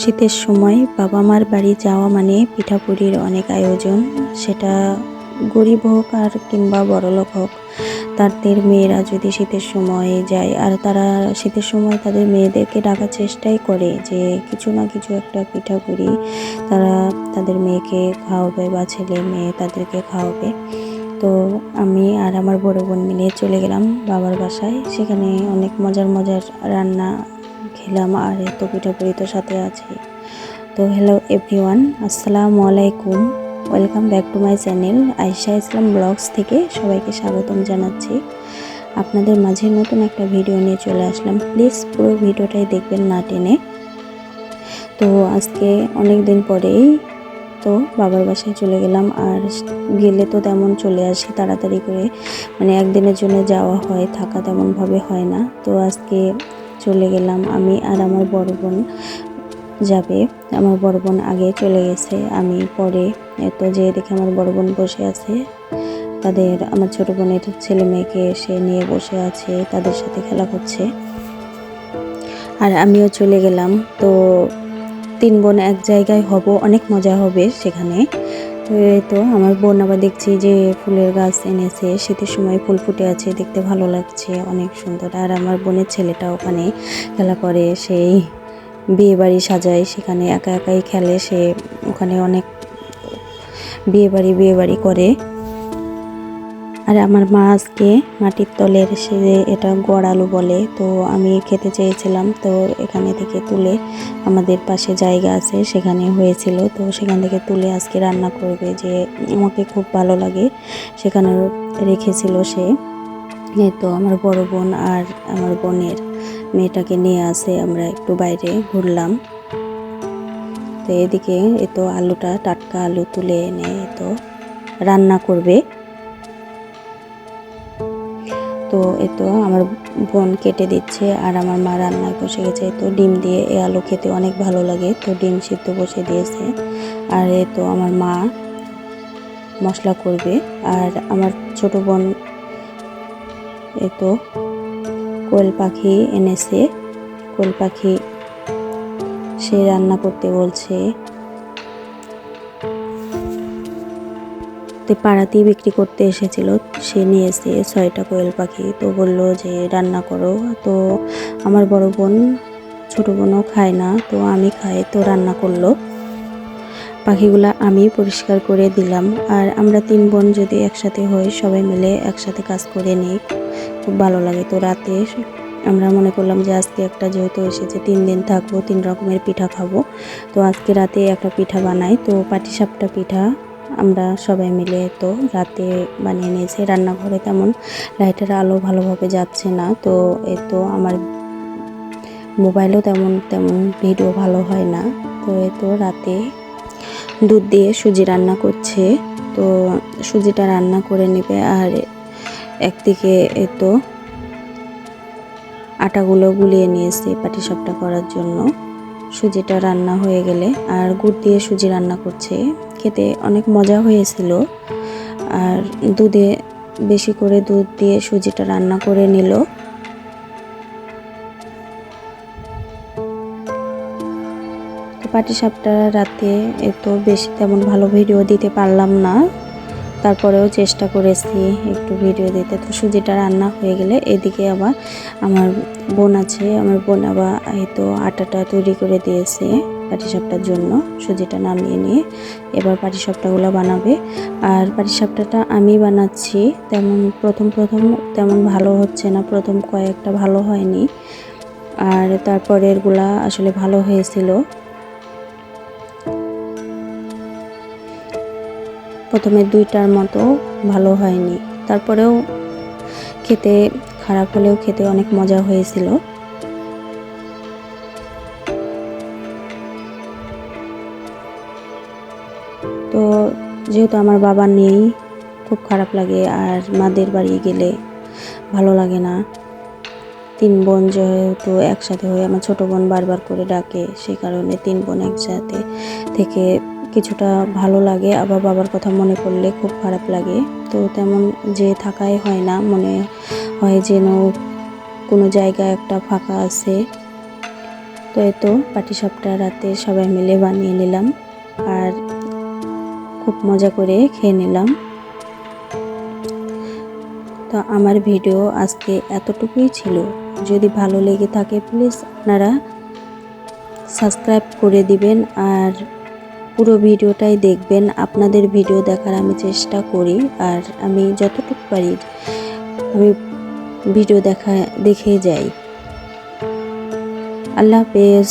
শীতের সময় বাবা মার বাড়ি যাওয়া মানে পিঠাপুরির অনেক আয়োজন। সেটা গরিব হোক আর কিংবা বড়লোক হোক, তাদের মেয়েরা যদি শীতের সময় যায়, আর তারা শীতের সময় তাদের মেয়েদেরকে ডাকার চেষ্টাই করে যে কিছু না কিছু একটা পিঠাপুলি তারা তাদের মেয়েকে খাওয়াবে বা ছেলে মেয়ে তাদেরকে খাওয়াবে। তো আমি আর আমার বড় বোন মিলে চলে গেলাম বাবার বাসায়। সেখানে অনেক মজার মজার রান্না খেলাম আর এত পিঠাপুলি তো সাথে আছে। তো হ্যালো এভরিওয়ান আসসালামু আলাইকুম। Welcome back to my channel Ayesha Islam blogs থেকে সবাইকে স্বাগতম জানাচ্ছি। আপনাদের মাঝে নতুন একটা ভিডিও নিয়ে চলে আসলাম। প্লিজ পুরো ভিডিওটাই দেখবেন না টেনে। তো আজকে অনেক দিন পরেই তো বাবার বাসায় চলে গেলাম আর গেলে তো তেমন চলে আসি তাড়াতাড়ি করে। মানে একদিনের জন্য যাওয়া হয়, থাকা তেমনভাবে হয় না। তো আজকে চলে গেলাম। আমি আর আমার বড় বোন যাবে। আমার বড় বোন আগে চলে গেছে। আমি পরে তো যে দেখে আমার বড় বোন বসে আছে, তাদের, আমার ছোট বোনের ছেলে মেয়েকে সে নিয়ে বসে আছে, তাদের সাথে খেলা করছে। আর আমিও চলে গেলাম। তো তিন বোন এক জায়গায় হব, অনেক মজা হবে সেখানে। তো এই তো আমার বোন আবার দেখছি যে ফুলের গাছ এনেছে, শীতের সময় ফুল ফুটে আছে, দেখতে ভালো লাগছে, অনেক সুন্দর। আর আমার বোনের ছেলেটা ওখানে খেলা করে, সেই বিয়ে বাড়ি সাজায়, সেখানে একা একাই খেলে, সে ওখানে অনেক বিয়ে বাড়ি বিয়ে বাড়ি করে। আর আমার মা আজকে মাটির তলের সে এটা গড় আলু বলে, তো আমি খেতে চেয়েছিলাম। তো এখানে থেকে তুলে আমাদের পাশে জায়গা আছে, সেখানে হয়েছিল। তো সেখান থেকে তুলে আজকে রান্না করবে যে আমাকে খুব ভালো লাগে সেখানে রেখেছিল সে। তো আমার বড় বোন আর আমার বোনের মেয়েটাকে নিয়ে আসে আমরা একটু বাইরে ঘুরলাম। তো এদিকে এ তো আলুটা টাটকা আলু তুলে এনে তো রান্না করবে। তো এ তো আমার বোন কেটে দিচ্ছে আর আমার মা রান্নায় বসে গেছে। তো ডিম দিয়ে এ আলু খেতে অনেক ভালো লাগে। তো ডিম সিদ্ধ বসে দিয়েছে। আর এ তো আমার মা মশলা করবে। আর আমার ছোট বোন এ তো কোয়েল পাখি এনেছে। কোয়েল পাখি সে রান্না করতে বলছে। তো পাড়াতেই বিক্রি করতে এসেছিল। সে নিয়েছে ছয়টা কোয়েল পাখি। তো বলল যে, রান্না করো। তো আমার বড় বোন, ছোটো বোনও খায় না, তো আমি খাই। তো রান্না করল। পাখিগুলা আমি পরিষ্কার করে দিলাম। আর আমরা তিন বোন যদি একসাথে হই, সবাই মিলে একসাথে কাজ করে নিই। খুব ভালো লাগে। তো রাতে আমরা মনে করলাম যে, আজকে একটা যেহেতু এসেছে, তিন দিন থাকব, তিন রকমের পিঠা খাব। তো আজকে রাতে একটা পিঠা বানাই। তো পাটিসাপটা পিঠা আমরা সবাই মিলে তো রাতে বানিয়ে নিয়েছি, রান্নাঘরে তেমন লাইটের আলো ভালোভাবে যাচ্ছে না। তো এ তো আমার মোবাইলও তেমন তেমন ভিডিও ভালো হয় না। তো এ তো রাতে দুধ দিয়ে সুজি রান্না করছে। তো সুজিটা রান্না করে নেবে আর একদিকে এ তো আটাগুলো গুলিয়ে নিয়েছে পাটিসাপটা করার জন্য। সুজিটা রান্না হয়ে গেলে আর গুড় দিয়ে সুজি রান্না করছে। খেতে অনেক মজা হয়েছিল। আর দুধে বেশি করে দুধ দিয়ে সুজিটা রান্না করে নিল। পাটিসাপটা রাতে এত বেশি তেমন ভালো ভিডিও দিতে পারলাম না। তারপরেও চেষ্টা করেছি একটু ভিডিও দিতে। তো সুজিটা রান্না হয়ে গেলে এদিকে আবার আমার বোন আছে। আমার বোন আবার এই তো আটাটা তৈরি করে দিয়েছে। পাটিসাপটার জন্য। সুজিটা নামিয়ে নিয়ে এবার পাটিসাপটাগুলো বানাবে। আর পাটিসাপটাটা আমি বানাচ্ছি, তেমন প্রথম প্রথম তেমন ভালো হচ্ছে না, প্রথম কয়েকটা ভালো হয়নি। আর তারপরেরগুলা আসলে ভালো হয়েছিল। প্রথমে দুইটার মতো ভালো হয়নি। তারপরেও খেতে, খারাপ হলেও খেতে অনেক মজা হয়েছিল। তো যেহেতু আমার বাবা নেই, খুব খারাপ লাগে আর মাদের বাড়ি গেলে ভালো লাগে না। তিন বোন যেহেতু একসাথে হয়ে আমার ছোট বোন বারবার করে ডাকে সেই কারণে তিন বোন একসাথে থেকে কিছুটা ভালো লাগে। আবার বাবার কথা মনে পড়লে খুব খারাপ লাগে। তো তেমন যে থাকাই হয় না, মনে হয় যেন কোনো জায়গায় একটা ফাঁকা আছে। তো তো এই তো পাটিসাপটা রাতে সবাই মিলে বানিয়ে নিলাম। আর খুব মজা করে খেয়ে নিলাম। তো আমার ভিডিও আজকে এতটুকুই ছিল। যদি ভালো লেগে থাকে প্লিজ আপনারা সাবস্ক্রাইব করে দিবেন আর পুরো ভিডিওটাই দেখবেন। আপনাদের ভিডিও দেখার আমি চেষ্টা করি আর আমি যতটুকু পারি আমি ভিডিও দেখা, দেখে যাই। আল্লাহ হাফেজ।